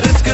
that it's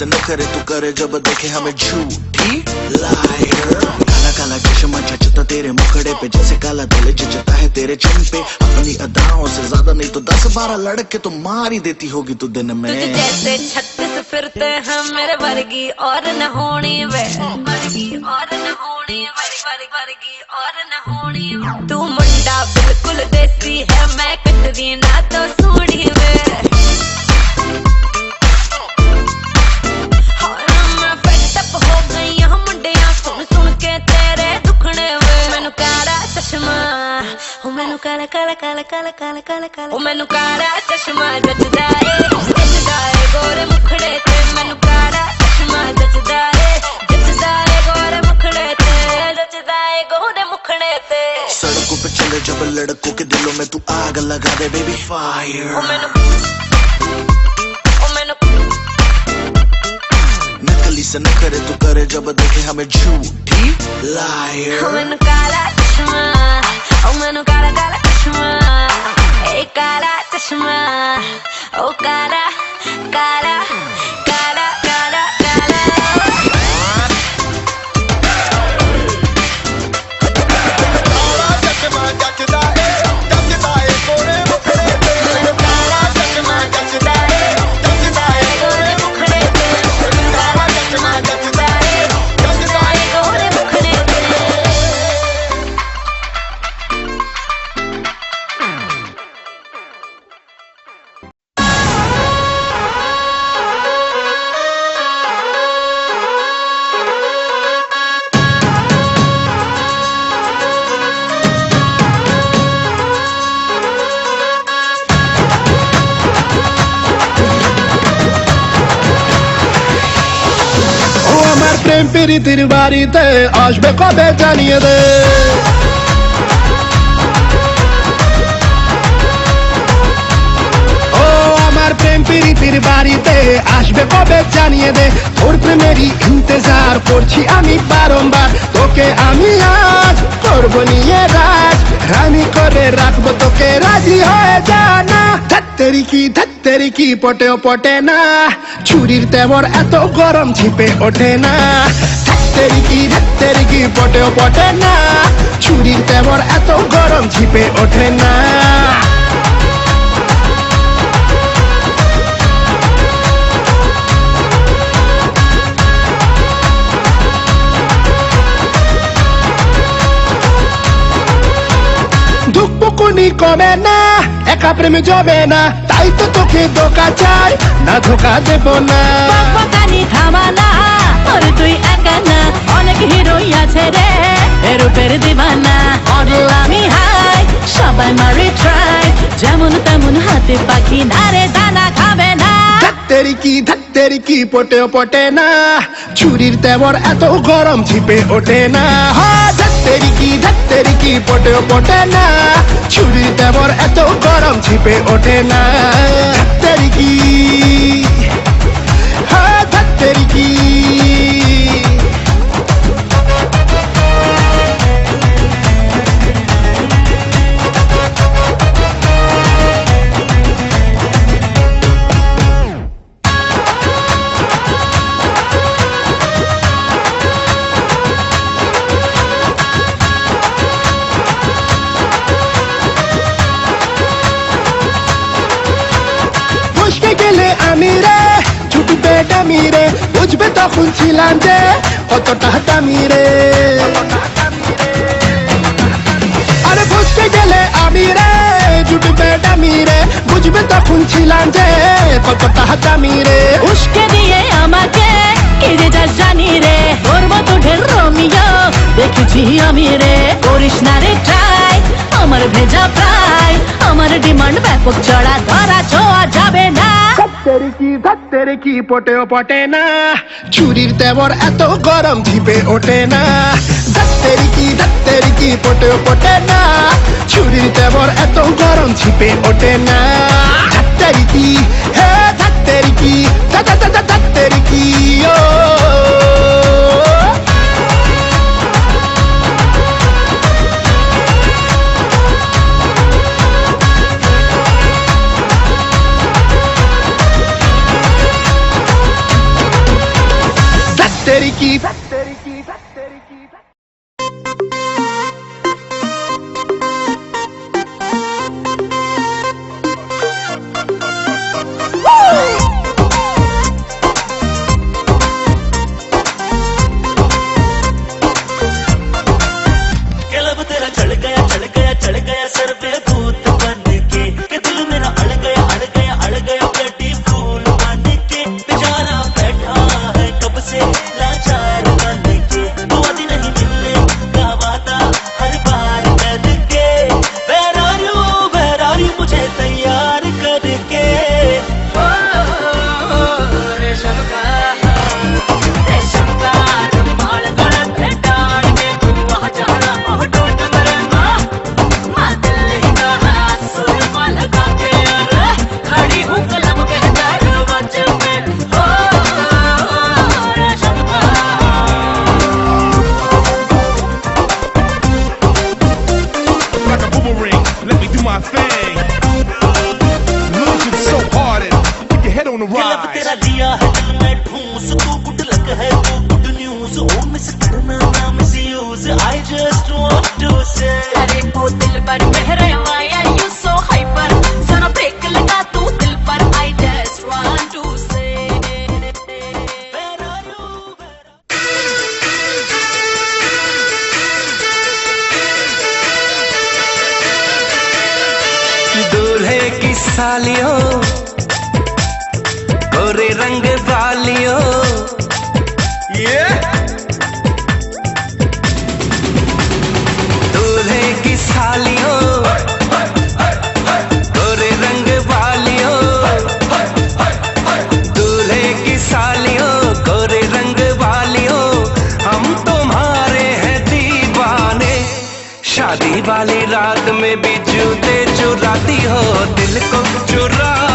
से न करे तू करे, जब देखे हमें झूठी लायर काला काला चश्मा जचता तेरे मुखड़े पे, जैसे काला दिल जचता है तेरे चिन पे। अपनी अदाओं से ज़्यादा नहीं तो दस बारह लड़के तो मार ही देती होगी तू दिन में। जैसे छत्तीस फिरते हैं मेरे वर्गी, और न होनी वे। वर्गी, और न होनी वर्गी, और न होनी तू मुंडा बिल्कुल देती है, मैं প্রীতির বাড়িতে আসবে কবে জানিয়ে দে। ও আমার প্রেম প্রীতির বাড়িতে আসবে কবে জানিয়ে দে। তোর প্রেমেরই ইন্তজার করছি আমি বারংবার। তোকে আমি আজ করব নিয়ে রাজ। রানী করে রাখব তোকে, রাজি হয়ে জানা ধাত্তেরি কি ধাত্তেরি কি পটেও পটে না। ছুরির তেমর এত গরম ছিপে ওঠে না। ধাত্তেরি কি পটেও পটে না। ছুরির তেমর এত গরম, ঝিপে ওঠে না। ধুকপুকুনি কমে না, একা প্রেমে জমে না। তাই তো তোকে ধোকা চাই, না ধোকা দেব না। থামানা ওর তুই একা না। অনেক হিরোই আছে রে। এরূপের দিবানা অডল আমি হাই সবাই মারি ট্রাই যেমন তেমন হাতে পাখি না রে, দানা খাবে না। ধাত্তেরি কি ধাত্তেরি কি পটেও পটে না। ছুরির তেমর এত গরম ঝিপে ওঠে না। হা ধাত্তেরি কি ধাত্তেরি কি পটেও পটে না। ছুরির তেমর এত গরম ঝিপে ওঠে না। ধাত্তেরি কি, হা ধাত্তেরি কি। তখন ছিলাম যে কতটা দামি রে। আরে বুঝতে গেলে আমি রে জুটবে দামি রে। বুঝবে তখন ছিলাম যে কতটা দামি রে। উস্কে দিয়ে আমাকে কেড়ে যাস জানি রে। করব তো ঢের রমিও দেখেছি আমি রে। করিস না রে ট্রাই আমার ভেজা প্রায় আমার ডিমান্ড ব্যাপক চড়া ধরা ছোঁয়া যাবে না। ধাত্তেরি কি ধাত্তেরি কি পটেও পটে না। ছুরির তেমন এত গরম ধিপে ওঠে না। ধাত্তেরি কি ধাত্তেরি কি পটেও পটে না। ছুরির তেমন এত গরম ছিপে ওঠে না। ধাত্তেরি কি, হে ধাত্তেরি কি ধাত্তেরি কি, ও। Steady, keep. गोरे रंग डालियो ये? दूल्हे की सालियों। गोरे रंग की सालियों रंग हम तुम्हारे हैं शादी वाली रात में भी जूते चुराती हो दिल को चुरा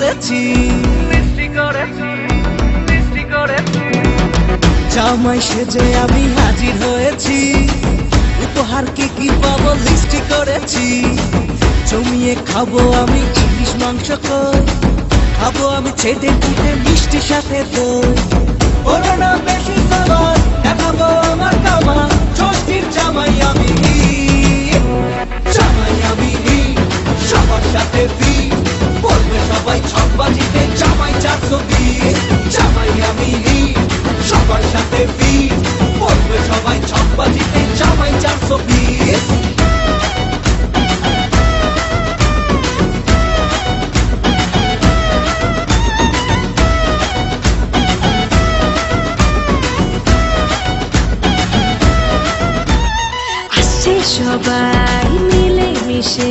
করেছি। লিস্টি করেছি লিস্টি করেছি। জামাই সেজে আমি হাজির হয়েছি। উপহার কি কি পাবো লিস্টি করেছি। জমিয়ে খাব আমি ইলিশ মাংস কই খাব আমি ছেটে ফুটে মিষ্টি সাথে দই। ওরা না বেশি সবার দেখাবো আমার কামা ষষ্ঠীর জামাই আমি জামাই আমি সবার সাথে বলবে সবাই ছক জামাই চারশো বিশ জামাই আমি সবার সাথে বি বলবে সবাই ছক জামাই চারশো বিশ সবাই মিলে মিশে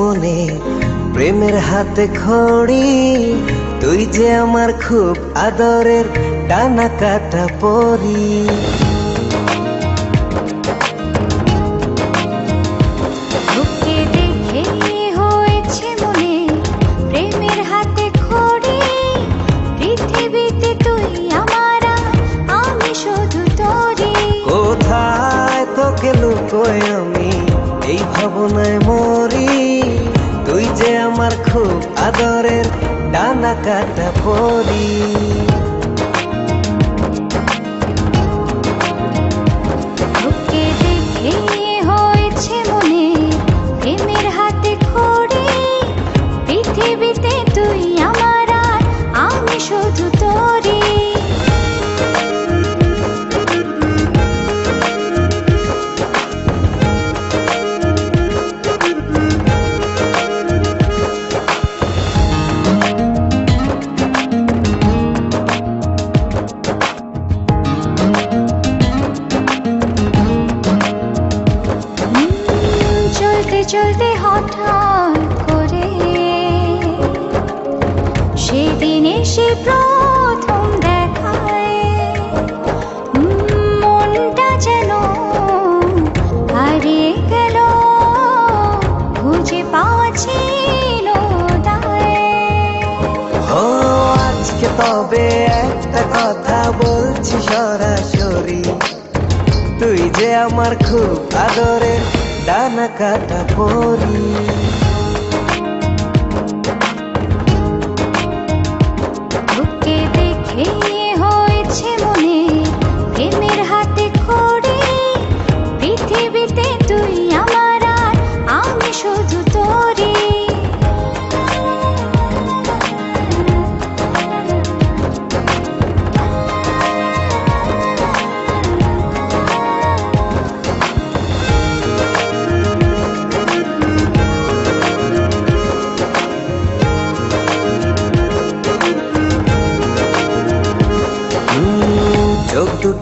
মনে প্রেমের হাতে খড়ি তুই যে আমার খুব আদরের ডানা কাটা পরি।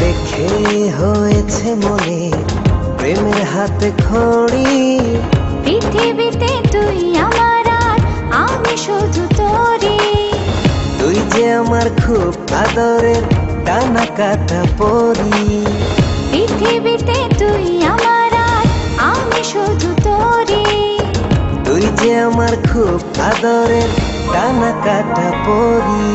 দেখে হয়েছে মনে। প্রেমের হাতে খড়ি। পৃথিবীতে তুই আমার আমি শুধু তোরই। তুই যে আমার খুব আদরের ডানা কাটা পরি। পৃথিবীতে তুই আমার আমি শুধু তোরই। তুই যে আমার খুব আদরের ডানা কাটা পরি।